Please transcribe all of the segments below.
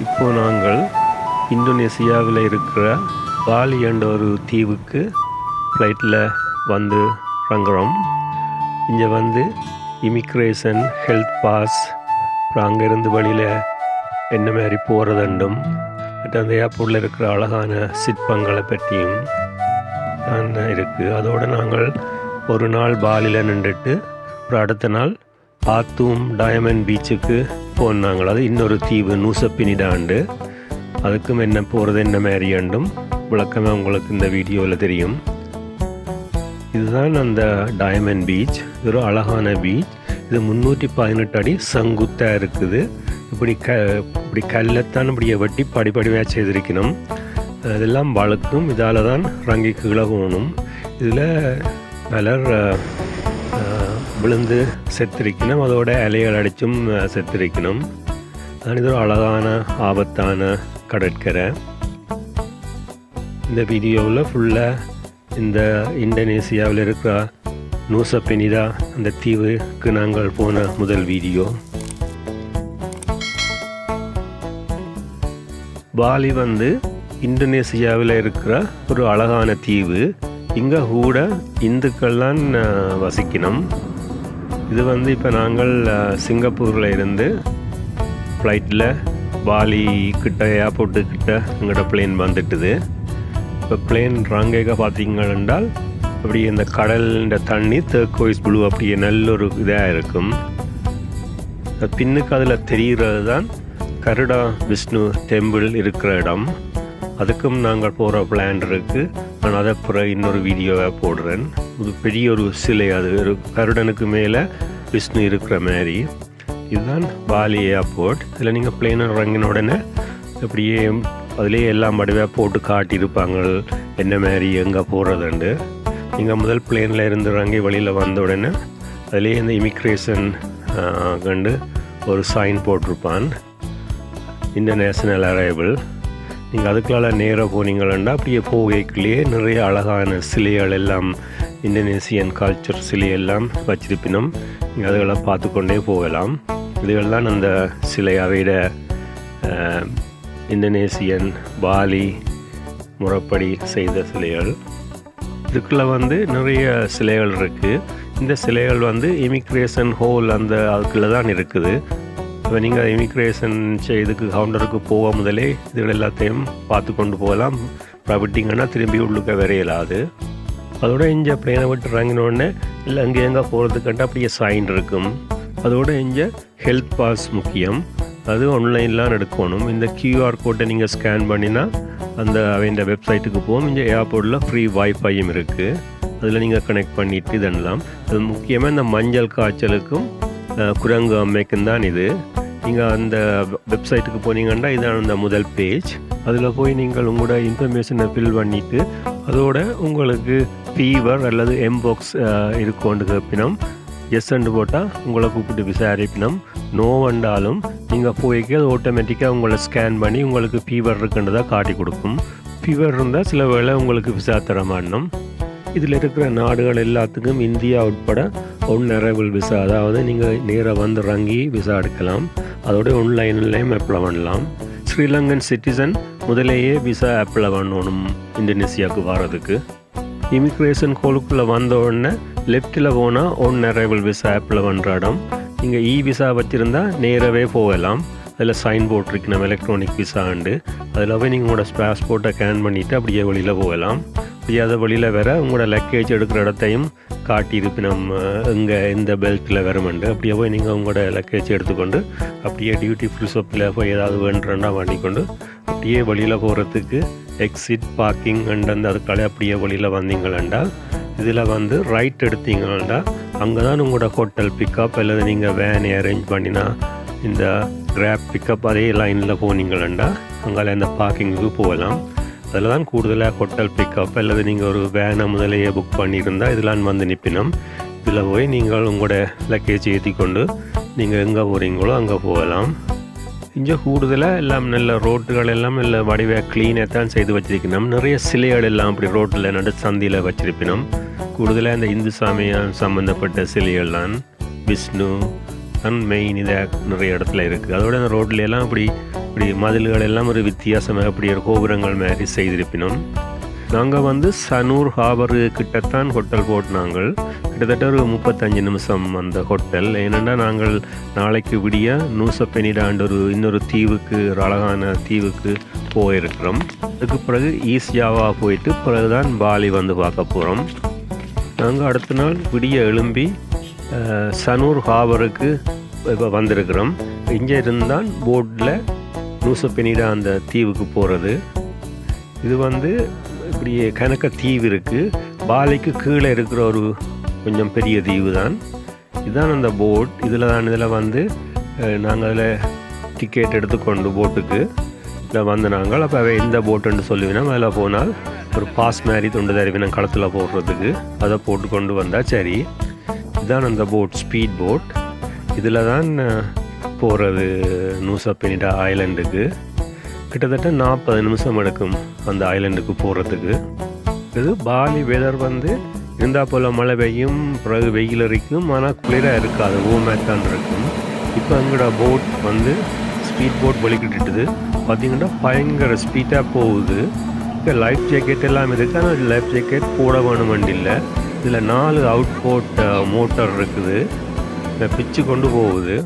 இப்போ நாங்கள் இந்தோனேசியாவில் இருக்கிற பாலி என்ற ஒரு தீவுக்கு ஃப்ளைட்டில் வந்து இறங்குறோம். இங்கே வந்து இமிக்ரேஷன் ஹெல்த் பாஸ் அப்புறம் அங்கேருந்து வழியில் என்ன மாதிரி போகிறதுண்டும் மற்ற அந்த ஏர்போர்ட்டில் இருக்கிற அழகான சிற்பங்களை பற்றியும் தான் இருக்குது அதோடு நாங்கள் ஒரு நாள் பாலியில் நின்றுட்டு அப்புறம் அடுத்த நாள் ஆத்தூம் டயமண்ட் பீச்சுக்கு போனாங்கள் அது இன்னொரு தீவு நூசப்பினிடாண்டு. அதுக்கும் என்ன போகிறது என்ன மாதிரி ஆண்டும் விளக்கமே உங்களுக்கு இந்த வீடியோவில் தெரியும். இதுதான் அந்த டயமண்ட் பீச் இது ஒரு அழகான பீச் இது முந்நூற்றி பதினெட்டு அடி செங்குத்தாக இருக்குது. இப்படி க இப்படி கல்லைத்தான் இப்படியே வெட்டி படிப்படியாக செய்திருக்கணும். இதெல்லாம் வழுக்கும் இதால் தான் ரங்கி கீழே போகணும் இதில் பலர் விழுந்து செத்திருக்கணும். அதோட இலைகள் அடித்தும் செத்திருக்கணும். இது ஒரு அழகான ஆபத்தான கடற்கரை. இந்த வீடியோவில் ஃபுல்லாக இந்த இந்தோனேசியாவில் இருக்கிற நூசப்பெனிதா அந்த தீவுக்கு நாங்கள் போன முதல் வீடியோ. பாலி வந்து இந்தோனேசியாவில் இருக்கிற ஒரு அழகான தீவு. இங்கே கூட இந்துக்கள்லாம் வசிக்கணும். இது வந்து இப்போ நாங்கள் சிங்கப்பூரில் இருந்து ஃப்ளைட்டில் பாலி கிட்ட ஏர்போர்ட்டு கிட்ட எங்களோட பிளேன் வந்துட்டுது. இப்போ பிளேன் ராங்கேக பார்த்தீங்க என்றால் அப்படி இந்த கடலின்ற தண்ணி தேர்கோய்ஸ் ப்ளூ அப்படியே நல்ல ஒரு இதாக இருக்கும் பின்னுக்கு அதில் தெரிகிறது தான் கருடா விஷ்ணு டெம்பிள் இருக்கிற இடம். அதுக்கும் நாங்கள் போகிற பிளான் இருக்குது நான் அதை புற இன்னொரு வீடியோவை போடுறேன். இது பெரிய ஒரு சிலை அது. ஒரு கருடனுக்கு மேலே விஷ்ணு இருக்கிற மாதிரி. இதுதான் பாலி ஏர்போர்ட் இதில் நீங்கள் பிளேன் இறங்கின உடனே அப்படியே அதுலேயே எல்லாம் மடுவாக போட்டு காட்டியிருப்பாங்க. என்ன மாதிரி எங்கே போகிறதுண்டு நீங்கள் முதல் பிளேனில் இருந்து இறங்கி வெளியில் வந்த உடனே அதுலேயே இந்த இமிக்ரேஷன் கண்டு ஒரு சைன் போட்டிருப்பான். இன்டர்நேஷ்னல் அரைவல் நீங்கள் அதுக்குள்ளால நேராக போனீங்களா அப்படியே போகைக்குள்ளேயே நிறைய அழகான சிலைகள் எல்லாம் இந்தோனேசியன் கல்ச்சர் சிலையெல்லாம் வச்சிருப்பினும் நீங்கள் அதுகளை பார்த்து கொண்டே போகலாம் இதுகள்தான் அந்த சிலை அவையிட இந்தோனேசியன் பாலி முறைப்படி செய்த சிலைகள். இதுக்குள்ளே வந்து நிறைய சிலைகள் இருக்குது இந்த சிலைகள் வந்து இமிக்ரேஷன் ஹோல் அந்த அதுக்குள்ளே தான் இருக்குது. இப்போ நீங்கள் இமிக்ரேஷன் இதுக்கு கவுண்டருக்கு போக முதலே இதுகள் எல்லாத்தையும் பார்த்து கொண்டு போகலாம். விட்டிங்கன்னா திரும்பி உள்ளுக்க வரையலாது. அதோட இங்கே பிளேனை விட்டு இறங்கினோடனே இல்லை அங்கே எங்கே போகிறதுக்கிட்ட அப்படியே சைன் இருக்கும். அதோட இங்கே ஹெல்த் பாஸ் முக்கியம். அது ஆன்லைன்லாம் எடுக்கணும். இந்த கியூஆர் கோட்டை நீங்கள் ஸ்கேன் பண்ணினா அந்த அவன் வெப்சைட்டுக்கு போகும். இங்கே ஏர்போர்ட்டில் ஃப்ரீ வைஃபையும் இருக்குது அதில் நீங்கள் கனெக்ட் பண்ணிட்டு இதெல்லாம். அது முக்கியமாக இந்த மஞ்சள் காய்ச்சலுக்கும் குரங்கு அம்மைக்கும் தான் இது. நீங்கள் அந்த வெப்சைட்டுக்கு போனீங்கன்னா இதான் அந்த முதல் பேஜ் அதில் போய் நீங்கள் உங்களோட இன்ஃபர்மேஷனை ஃபில் பண்ணிவிட்டு அதோட உங்களுக்கு ஃபீவர் அல்லது எம்பாக்ஸ் இருக்கோன்னு எஸ் எஸ்ன்னு போட்டால் உங்களை கூப்பிட்டு விசாரிப்பினோம். நோ வந்தாலும் நீங்கள் போய்க்கு அது ஆட்டோமேட்டிக்காக உங்களை ஸ்கேன் பண்ணி உங்களுக்கு ஃபீவர் இருக்குன்றதாக காட்டி கொடுக்கும். ஃபீவர் இருந்தால் சில வேளை உங்களுக்கு விசா தர மாட்டோம் இதில் இருக்கிற நாடுகள் எல்லாத்துக்கும் இந்தியா உட்பட ஒன் அரைவல் விசா அதாவது நீங்கள் நேராக வந்து இறங்கி விசா எடுக்கலாம். அதோட ஆன்லைன்லேயும் அப்ளை பண்ணலாம். ஸ்ரீலங்கன் சிட்டிசன் முதலேயே விசா அப்ளை பண்ணணும் இந்தோனேசியாவுக்கு வர்றதுக்கு. இமிக்ரேஷன் கோலுக்குள்ளே வந்த உடனே லெஃப்ட்டில் போனால் ஒன் அரைவல் விசா ஆப்பில் பண்ணுற இடம். நீங்கள் இ e விசா வச்சுருந்தா நேராகவே போகலாம். அதில் சைன் போர்ட் இருக்கு நம்ம எலக்ட்ரானிக் விசாண்டு அதில் போய் நீங்கள் உங்களோட பாஸ்போர்ட்டை ஸ்கேன் பண்ணிவிட்டு அப்படியே வழியில் போகலாம். அப்படியே அதை வேற உங்களோட லக்கேஜ் எடுக்கிற இடத்தையும் காட்டியிருப்பு நம்ம இங்கே இந்த பெல்ட்டில் வரமெண்டு. அப்படியே போய் நீங்கள் உங்களோட லக்கேஜ் எடுத்துக்கொண்டு அப்படியே டியூட்டி ஃபுல் ஷாப்பில் போய் ஏதாவது வேண்டுறேன்னா பண்ணிக்கொண்டு அப்படியே வழியில் போகிறதுக்கு எக்ஸிட் பார்க்கிங் அண்ட் அந்த அதுக்காலே அப்படியே வழியில் வந்தீங்களா இதில் வந்து ரைட் எடுத்தீங்கன்னா அங்கே தான் உங்களோட ஹோட்டல் பிக்கப் அல்லது நீங்கள் வேன் அரேஞ்ச் பண்ணினா இந்த கிராப் பிக்கப் அதே லைனில் போனீங்களா அங்கே இந்த பார்க்கிங்குக்கு போகலாம். அதில் தான் கூடுதலாக ஹோட்டல் பிக்கப் அல்லது நீங்கள் ஒரு வேனை முதலையே புக் பண்ணியிருந்தால் இதெல்லாம் வந்து நிற்பினோம் இதில் போய் நீங்கள் உங்களோட லக்கேஜ் ஏற்றி கொண்டு நீங்கள் எங்கே போகிறீங்களோ அங்கே போகலாம். இங்கே கூடுதலாக எல்லாம் நல்ல ரோட்டுகள் எல்லாம் நல்ல வடிவாக க்ளீனாக தான் செய்து வச்சிருக்கணும். நிறைய சிலைகள் எல்லாம் அப்படி ரோட்டில் நடு சந்தியில் வச்சிருப்பினோம். கூடுதலாக இந்த இந்து சாமியால் சம்மந்தப்பட்ட சிலைகள் தான். விஷ்ணு அண்ட் மெயின் இதாக நிறைய இடத்துல இருக்குது அதோட அந்த ரோட்ல எல்லாம் அப்படி இப்படி மதில்கள் எல்லாம் ஒரு வித்தியாசமாக இப்படி ஒரு கோபுரங்கள் மாதிரி செய்திருப்பினோம் நாங்கள் வந்து சனூர் ஹாபரு கிட்டத்தான் ஹோட்டல் போட்டினாங்கள். கிட்டத்தட்ட ஒரு முப்பத்தஞ்சு நிமிஷம் அந்த ஹோட்டல். ஏனென்னா நாங்கள் நாளைக்கு விடிய நூசப்பெனிடாண்டு ஒரு இன்னொரு தீவுக்கு ஒரு அழகான தீவுக்கு போயிருக்கிறோம். அதுக்கு பிறகு ஈஸ்ட் போயிட்டு போயிட்டு பிறகுதான் பாலி வந்து பார்க்க போகிறோம் நாங்கள் அடுத்த நாள் விடிய எழும்பி சனூர் ஹாபருக்கு இப்போ வந்திருக்கிறோம். இங்கே இருந்தால் போட்டில் லூசப்பெனிடா அந்த தீவுக்கு போகிறது இது வந்து இப்படி கணக்க தீவு இருக்குது பாலைக்கு கீழே இருக்கிற ஒரு கொஞ்சம் பெரிய தீவு தான் இதுதான் அந்த போட் இதில் தான் இதில் வந்து நாங்கள் அதில் டிக்கெட் எடுத்துக்கொண்டு போட்டுக்கு இதில் வந்து நாங்கள் அப்போ எந்த போட்டுன்னு சொல்லுவினோம் அதில் போனால் ஒரு பாஸ் மாதிரி தொண்டு தருவினம் களத்தில் போடுறதுக்கு அதை போட்டு கொண்டு வந்தால் சரி. இதுதான் அந்த போட் ஸ்பீட் போட் இதில் தான் போகிறது நூசப்பெனிடா ஐலண்டுக்கு. கிட்டத்தட்ட நாற்பது நிமிஷம் எடுக்கும் அந்த ஐலண்டுக்கு போகிறதுக்கு இது பாலி வெதர் வந்து இருந்தால் போல் மழை பெய்யும் பிறகு வெயில் இருக்கும் ஆனால் குளிராக இருக்காது ஊமேக் இருக்கும். இப்போ எங்களோட போட் வந்து ஸ்பீட் போட் வலிக்கிட்டுது பார்த்தீங்கன்னா பயங்கர ஸ்பீடாக போகுது. இப்போ லைஃப் ஜாக்கெட் எல்லாம் இருக்குது ஆனால் லைஃப் ஜாக்கெட் போட வேணும் இல்லை இதில் நாலு அவுட் போட் மோட்டர் இருக்குது. பிச்சு கொண்டு போகுது.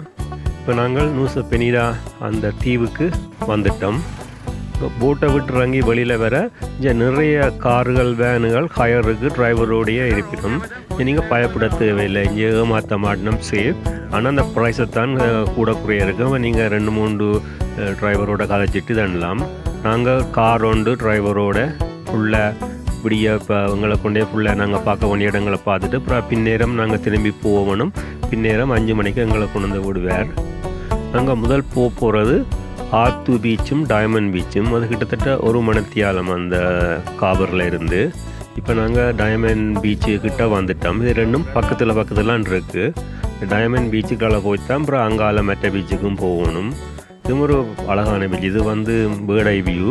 இப்போ நாங்கள் நூச பெனிடா அந்த தீவுக்கு வந்துட்டோம். இப்போ போட்டை விட்டு இறங்கி வெளியில் வர இங்கே நிறைய கார்கள் வேனுகள் ஹயருக்கு டிரைவரோடைய இருப்பினும். நீங்கள் பயப்பட தேவையில்லை. இங்கே ஏமாற்ற மாட்டினம் சேஃப் ஆனால் அந்த ப்ரைஸை தான் அஹ், கூட குறைய நீங்கள் ரெண்டு மூன்று டிரைவரோட கதைச்சிட்டு தண்ணலாம் நாங்கள் கார் ஒன்று டிரைவரோட உள்ள இப்படியே இப்போ உங்களை கொண்டே ஃபுல்லாக நாங்கள் பார்க்க வேண்டிய இடங்களை பார்த்துட்டு அப்புறம் பின்னேரம் நாங்கள் திரும்பி போகணும். பின்னேரம் அஞ்சு மணிக்கு எங்களை கொண்டு வந்து விடுவார். நாங்கள் முதல் போக போகிறது ஆத்து பீச்சும் டைமண்ட் பீச்சும். அது கிட்டத்தட்ட ஒரு மணத்தியாலம் அந்த காபரில் இருந்து. இப்போ நாங்கள் டைமண்ட் பீச்சு கிட்ட வந்துட்டோம். இது ரெண்டும் பக்கத்தில் பக்கத்துலாம் இருக்குது டைமண்ட் பீச்சுக்கால போய் தான் அப்புறம் அங்கால மெட்ட பீச்சுக்கும் போகணும். இது ஒரு அழகான பீச் இது வந்து பேர்ட் ஐ வியூ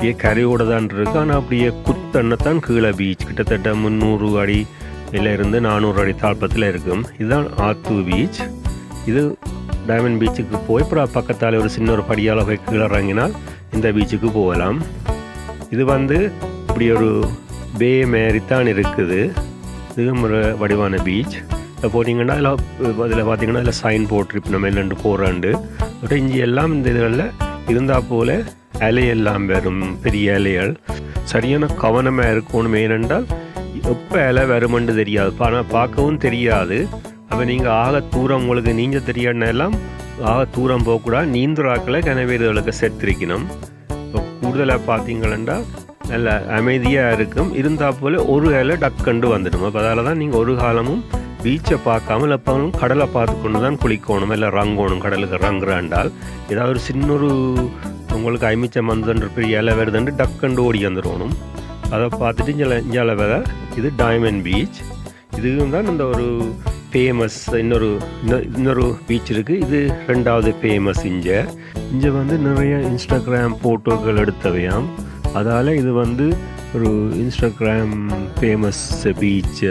அப்படியே கரையோட தான் இருக்கு. ஆனால் அப்படியே குத்தண்ணத்தான் கீழே பீச் கிட்டத்தட்ட முந்நூறு அடி இருந்து நானூறு அடி தாழ்பத்தில் இருக்கும். இதுதான் ஆத்து பீச் இது டைமண்ட் பீச்சுக்கு போய் அப்புறம் பக்கத்தால் ஒரு சின்ன ஒரு படியால் போய் கீழே இறங்கினால் இந்த பீச்சுக்கு போகலாம். இது வந்து இப்படி ஒரு பே மாரி தான் இருக்குது. இது ஒரு வடிவான பீச் இதில் போட்டிங்கன்னா இதில் அதில் பார்த்தீங்கன்னா இதில் சைன் போட்டிருப்போம் நம்ம என்னென்று போகிறாண்டு பட் இஞ்சி எல்லாம் இந்த இதுகளில் இருந்தால் போல் இலையெல்லாம் வரும் பெரிய அலைகள் சரியான கவனமாக இருக்கணும் ஏனென்றால் எப்போ இலை வருமென்று தெரியாது. ஆனால் பார்க்கவும் தெரியாது. அப்போ நீங்கள் ஆக தூரம் உங்களுக்கு நீஞ்ச தெரியாதுனாலாம் ஆக தூரம் போகக்கூடாது. நீந்துறாக்களை கனவேதுகளுக்கு சேர்த்திருக்கணும் இப்போ கூடுதலாக பார்த்தீங்களா நல்ல அமைதியாக இருக்கும். இருந்தால் போல ஒரு இலை டக்குண்டு வந்துடும். அப்போ அதால் தான் நீங்கள் ஒரு காலமும் பீச்சை பார்க்காம எப்பவும் கடலை பார்த்து கொண்டு தான் குளிக்கணும். இல்லை ரங்கணும் கடலுக்கு ரங்குறாண்டால். ஏதாவது ஒரு சின்ன ஒரு உங்களுக்கு ஐமிச்சம் வந்துன்ற பெரிய இலை வருதுன்னு டக்குண்டு ஓடி வந்துடணும் அதை பார்த்துட்டு இங்கே இங்கே வித இது டைமண்ட் பீச் இதுவும் தான் இந்த ஒரு ஃபேமஸ் இன்னொரு இன்னொரு பீச் இருக்குது இது ரெண்டாவது ஃபேமஸ் இங்கே. இங்கே வந்து நிறைய இன்ஸ்டாகிராம் ஃபோட்டோக்கள் எடுத்தவையாம். அதால் இது வந்து ஒரு இன்ஸ்டாகிராம் ஃபேமஸ் பீச்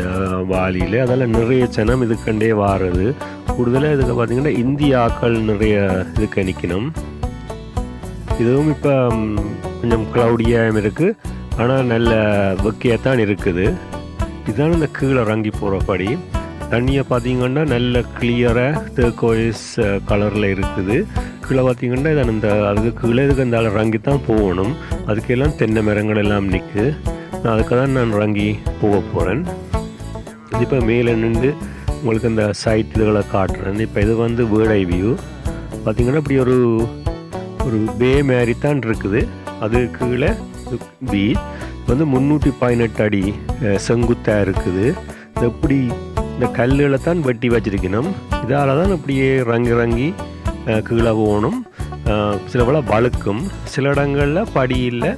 வாலியில். அதால் நிறைய ஜனம் இதுக்கண்டே வாருது. கூடுதலாக இதுக்கு பார்த்தீங்கன்னா இந்திய ஆக்கள் நிறைய இதுக்கு நிற்கணும் இதுவும் இப்போ கொஞ்சம் க்ளவுடியாக இருக்குது ஆனால் நல்ல வெக்கையாக தான் இருக்குது. இதுதான் இந்த கீழே இறங்கி போகிற படி. தண்ணியை பார்த்தீங்கன்னா நல்ல கிளியராக தேர்கோயிஸ் கலரில் இருக்குது. கீழே பார்த்தீங்கன்னா இதை இந்த அதுக்கு கீழே இதுக்கு இந்த இறங்கி தான் போகணும். அதுக்கெல்லாம் தென்னை மரங்கள் எல்லாம் நிற்கு நான் அதுக்கு தான் நான் இறங்கி போக போகிறேன் இப்போ மேலே நின்று உங்களுக்கு இந்த சைட் இதுகளை காட்டுறேன். இப்போ இது வந்து வேர்ட் வியூ பார்த்தீங்கன்னா இப்படி ஒரு ஒரு பே மாதிரி தான் இருக்குது. அது கீழே பீச் வந்து முந்நூற்றி பதினெட்டு அடி செங்குத்தாக இருக்குது. எப்படி இந்த கல்லுகளை தான் வெட்டி வச்சிருக்கணும். இதால் தான் அப்படியே ரங்கி ரங்கி கீழே போகணும் சில போல் வழுக்கும். சில இடங்களில் படி இல்லை.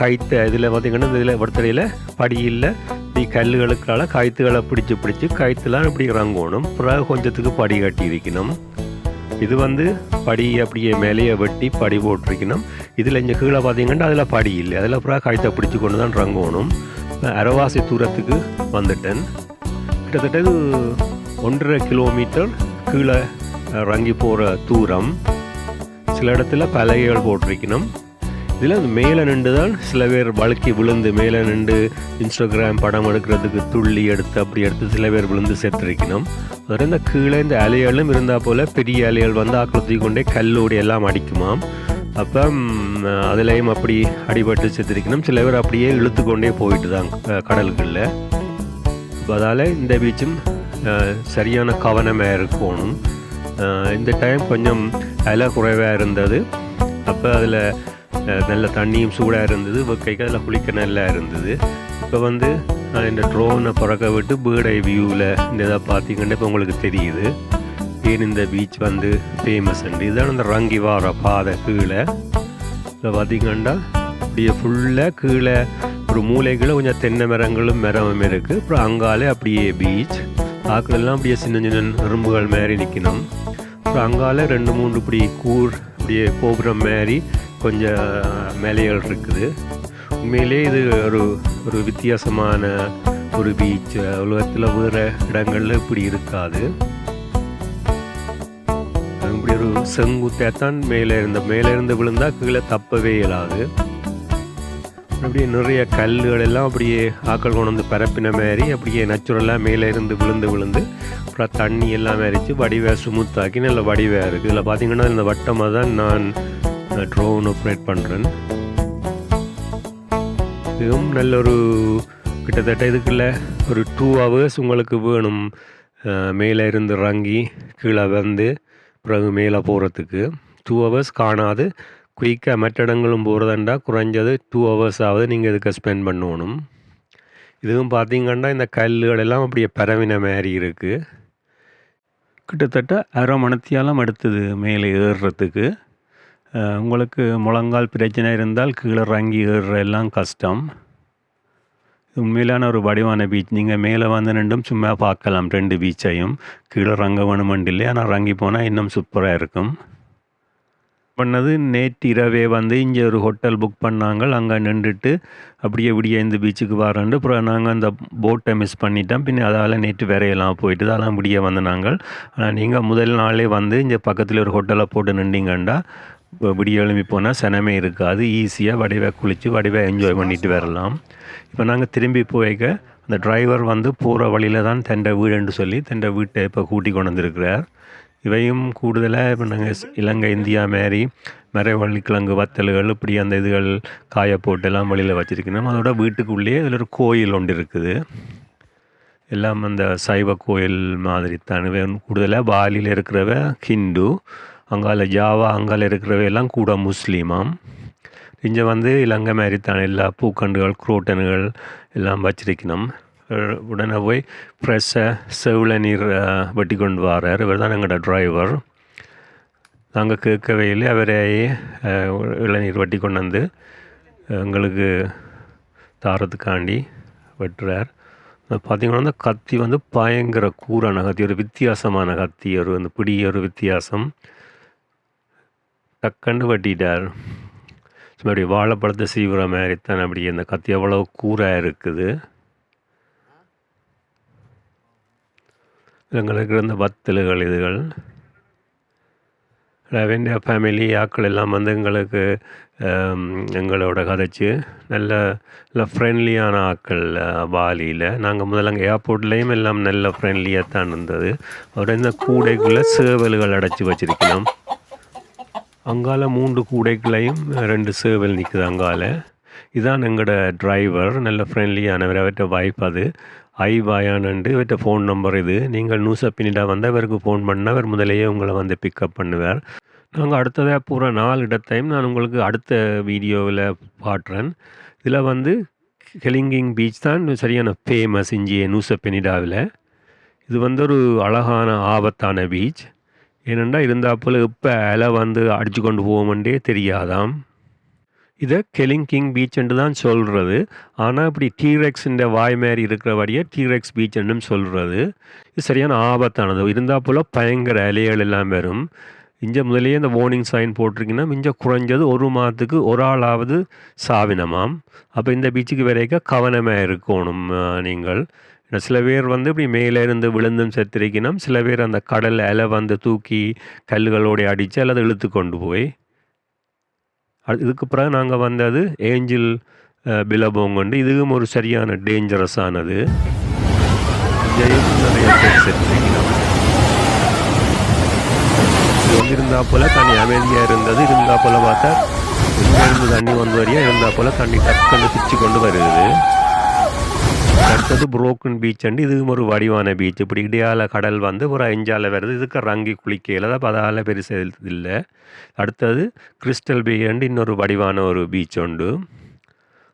கைத்த இதில் பார்த்திங்கன்னா இதில் ஒருத்தரையில் படி இல்லை. இப்படி கல்லுகளுக்கால கைத்துகளை பிடிச்சி பிடிச்சி கைத்துலாம் இப்படி இறங்கணும் பிறகு கொஞ்சத்துக்கு படி கட்டி வைக்கணும். இது வந்து படி அப்படியே மேலேயே வெட்டி படி போட்டிருக்கணும். இதில் இங்கே கீழே பார்த்தீங்கன்னா அதில் படி இல்லை. அதில் அப்புறம் கழுத்தை பிடிச்சி கொண்டு தான் இறங்கணும். அரவாசி தூரத்துக்கு வந்துட்டேன். கிட்டத்தட்ட இது ஒன்றரை கிலோமீட்டர் கீழே இறங்கி போகிற தூரம். சில இடத்துல பலகைகள் போட்டிருக்கணும். இதில் அந்த மேலே நின்று தான் சில பேர் வழுக்கி விழுந்து மேலே நின்று இன்ஸ்டாகிராம் படம் எடுக்கிறதுக்கு துள்ளி எடுத்து அப்படி எடுத்து சில பேர் விழுந்து செத்துருக்கணும். அதில் இந்த கீழே இந்த அலைகளும் இருந்தால் போல் பெரிய அலைகள் வந்து ஆக்கிரத்தி கொண்டே கல்லோடு எல்லாம் அடிக்குமாம். அப்போ அதுலேயும் அப்படி அடிபட்டு செத்துருக்கணும். சில பேர் அப்படியே இழுத்து கொண்டே போயிட்டு தான் கடல்களில். இப்போ அதால் இந்த பீச்சும் சரியான கவனமாக இருக்கணும். இந்த டைம் கொஞ்சம் அலை குறைவாக இருந்தது. அப்போ அதில் நல்ல தண்ணியும் சூடாக இருந்தது. கைக்கு அதில் குளிக்க நல்லா இருந்தது. இப்போ வந்து நான் இந்த ட்ரோனை பறக்க விட்டு பேர்டை வியூவில் இந்த இதை பார்த்தீங்கன்னா இப்போ உங்களுக்கு தெரியுது. ஏன் இந்த பீச் வந்து ஃபேமஸ் அண்டு? இதுதான் இந்த ரங்கி வார பாதை கீழே. இதில் பார்த்தீங்கன்னா அப்படியே ஃபுல்லாக கீழே ஒரு மூலைக்குள்ள கொஞ்சம் தென்னை மரங்களும் மரமும் இருக்குது அப்புறம் அங்காலே அப்படியே பீச் ஆக்களெல்லாம் அப்படியே சின்ன சின்ன எறும்புகள் மாதிரி நிற்கணும் அப்புறம் அங்கால ரெண்டு மூணு இப்படி கூர் அப்படியே கோபுரம் மாதிரி கொஞ்சம் மேலைகள் இருக்குது உண்மையிலே இது ஒரு ஒரு வித்தியாசமான ஒரு பீச் உலகத்தில் வேறு இடங்களில் இப்படி இருக்காது. இப்படி ஒரு செங்குத்தேத்தான் மேலே இருந்த மேலே இருந்து விழுந்தா கீழே தப்பவே இயலாது. அப்படியே நிறைய கல்லுகள் எல்லாம் அப்படியே ஆக்கள் கொண்டு வந்து பரப்பின மாதிரி அப்படியே நேச்சுரலாக மேலே இருந்து விழுந்து விழுந்து அப்புறம் தண்ணி எல்லாம் அரிச்சு வடிவை சுமுத்தாக்கி நல்ல வடிவாக இருக்குது இதில் பார்த்தீங்கன்னா இந்த வட்டமாக தான் நான் ட்ரோன் ஆப்ரேட் பண்ணுறேன் இதுவும் நல்ல ஒரு கிட்டத்தட்ட இதுக்குள்ள ஒரு டூ ஹவர்ஸ் உங்களுக்கு வேணும். மேலே இருந்து இறங்கி கீழே வந்து பிறகு மேலே போகிறதுக்கு டூ ஹவர்ஸ் காணாது. குயிக்காக மற்ற இடங்களும் போகிறதாண்டா குறைஞ்சது டூ ஹவர்ஸாவது நீங்கள் இதுக்கு ஸ்பெண்ட் பண்ணணும். இதுவும் பார்த்தீங்கன்னா இந்த கல்லுகள் எல்லாம் அப்படியே பரவின மாதிரி இருக்குது கிட்டத்தட்ட அரை மணத்தியாலம் எடுத்தது மேலே ஏறுறதுக்கு. உங்களுக்கு முழங்கால் பிரச்சனை இருந்தால் கீழே இறங்கி ஏறுற எல்லாம் கஷ்டம் உண்மையிலான ஒரு வடிவான பீச் நீங்கள் மேலே வந்து நின்றும் சும்மா பார்க்கலாம் ரெண்டு பீச்சையும் கீழே இறங்க வேணுமெண்டில்லை ஆனால் இறங்கி போனால் இன்னும் சூப்பராக இருக்கும். பண்ணது நேற்று இரவே வந்து இங்கே ஒரு ஹோட்டல் புக் பண்ணாங்க. அங்கே நின்றுட்டு அப்படியே விடிய இந்த பீச்சுக்கு வரேன்ட்டு அப்புறம் நாங்கள் அந்த போட்டை மிஸ் பண்ணிட்டோம். பின்ன அதால் நேற்று வேறையெல்லாம் போயிட்டு அதெல்லாம் விடிய வந்து நாங்கள். ஆனால் நீங்கள் முதல் நாளே வந்து இங்கே பக்கத்தில் ஒரு ஹோட்டலை போட்டு நின்றீங்கண்டா விடிய எழும்பி போனால் சனமே இருக்காது. ஈஸியாக வடிவாக குளித்து வடிவாக என்ஜாய் பண்ணிட்டு வரலாம். இப்போ நாங்கள் திரும்பி போய்க்க அந்த டிரைவர் வந்து போகிற வழியில் தான் தண்டை வீடுன்னு சொல்லி தண்டை வீட்டை இப்போ கூட்டி கொண்டு வந்திருக்கிறார். இவையும் கூடுதலாக இப்போ நாங்கள் இலங்கை இந்தியா மாரி மரவள்ளிக்கிழங்கு வத்தல்கள் இப்படி அந்த இதுகள் காய போட்டு எல்லாம் வழியில் வச்சுருக்கணும் அதோட வீட்டுக்குள்ளேயே இதில் ஒரு கோயில் ஒன்று இருக்குது. எல்லாம் அந்த சைவ கோயில் மாதிரி தான் கூடுதலாக பாலியில் இருக்கிறவ ஹிந்து அங்கால ஜாவா அங்கால இருக்கிறவையெல்லாம் கூட முஸ்லீமாம். இங்கே வந்து இலங்கை மாதிரி தான் எல்லா பூக்கண்டுகள் குரோட்டன்கள் எல்லாம் வச்சிருக்கணும். உடனே போய் ஃப்ரெஷ்ஷை செவில நீர் வெட்டி கொண்டு வரார். இவர் தான் எங்களோட டிரைவர் நாங்கள் கேட்கவே இல்லை. அவரையே இளநீர் வெட்டி கொண்டு வந்து எங்களுக்கு தாரத்துக்காண்டி வெட்டுறார். பார்த்தீங்கன்னா அந்த கத்தி வந்து பயங்கர கூரான கத்தி. ஒரு வித்தியாசமான கத்தி. ஒரு அந்த பிடி ஒரு வித்தியாசம். டக்குன்னு வெட்டிட்டார். அப்படி வாழைப்பழத்தை சீவுற மாதிரி தான் அப்படி அந்த கத்தி எவ்வளோ கூறாக இருக்குது. எங்களுக்கு இருந்த வத்தல்கள் இதுகள். வெண்டியா ஃபேமிலி ஆட்கள் எல்லாம் வந்து எங்களுக்கு எங்களோட கதைச்சு. நல்ல நல்ல ஃப்ரெண்ட்லியான ஆக்கள் பாலியில். நாங்கள் முதல்ல அங்கே ஏர்போர்ட்லேயும் எல்லாம் நல்ல ஃப்ரெண்ட்லியாக தான் இருந்தது. அப்புறம் இந்த கூடைக்குள்ளே சேவல்கள் அடைச்சி வச்சிருக்கணும் அங்கால மூன்று கூடைகளையும் ரெண்டு சேவல் நிற்குது அங்கால. இதான் எங்களோட டிரைவர் நல்ல ஃப்ரெண்ட்லியானவர் அவர்கிட்ட வாய்ப்பு அது. ஐ வாயானண்டு இவர்கிட்ட ஃபோன் நம்பர் இது. நீங்கள் நியூஸை வந்தால் அவருக்கு ஃபோன் பண்ணால் அவர் முதலையே உங்களை வந்து பிக்கப் பண்ணுவார். நாங்கள் அடுத்ததாக பூரா நாலு இடத்தையும் நான் உங்களுக்கு அடுத்த வீடியோவில் பாட்டுறேன் இதில் வந்து ஹெலிங்கிங் பீச் தான் சரியான ஃபேமஸ் இஞ்சிய நியூஸை இது வந்து ஒரு அழகான ஆபத்தான பீச் ஏனெண்டா இருந்தாப்புல இப்போ அலை வந்து அடித்து கொண்டு போவோம்ன்றே தெரியாதாம். இதை கெலிங் கிங் பீச்சுன்னு தான் சொல்கிறது ஆனால் இப்படி டீரெக்ஸிൻ്റെ வாய் மாதிரி இருக்கிறபடியே டீரெக்ஸ் பீச்சுன்னு சொல்கிறது இது சரியான ஆபத்தானது. இருந்தால் போல் பயங்கர அலைகள் எல்லாம் வரும். இஞ்ச முதலேயே இந்த வார்னிங் சைன் போட்டிருக்கீங்கன்னா மிஞ்ச குறைஞ்சது ஒரு மாதத்துக்கு ஒரு ஆளாவது சாவினமாம். அப்போ இந்த பீச்சுக்கு வரைக்கும் கவனமாக இருக்கணும் நீங்கள். சில பேர் வந்து இப்படி மேலே இருந்து விழுந்தும் செத்திருக்கணும். சில பேர் அந்த கடல் அலை வந்து தூக்கி கல்லுகளோட அடித்து அல்லது இழுத்து கொண்டு போய். அது இதுக்கு பிறகு நாங்கள் வந்தது ஏஞ்சில் பிலபோங்கொண்டு இதுவும் ஒரு சரியான டேஞ்சரஸானது இங்கேயும் நிறைய பேர் இருந்தா போல தண்ணி அமைதியாக இருந்தது. இருந்தா போல பார்த்தா இருந்து தண்ணி வந்து வரையா? இருந்தா போல தண்ணி டக்குன்னு பிச்சு கொண்டு வருது. அடுத்தது புரோக்கன் பீச் அண்டு இதுவும் ஒரு வடிவான பீச் இப்படி இடையால கடல் வந்து ஒரு அஞ்சால வருது. இதுக்கு ரங்கி குளிக்கையில். தான் அதால் பெருசு இல்லை. அடுத்தது கிறிஸ்டல் பே அண்டு இன்னொரு வடிவான ஒரு பீச் உண்டு.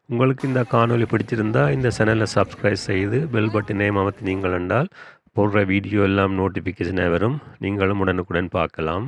உங்களுக்கு இந்த காணொலி பிடிச்சிருந்தா இந்த சேனலை சப்ஸ்கிரைப் செய்து பெல் பட்டனை அமர்த்தி நீங்கள் என்றால் போடுற வீடியோ எல்லாம் நோட்டிஃபிகேஷனாக வரும். நீங்களும் உடனுக்குடன் பார்க்கலாம்.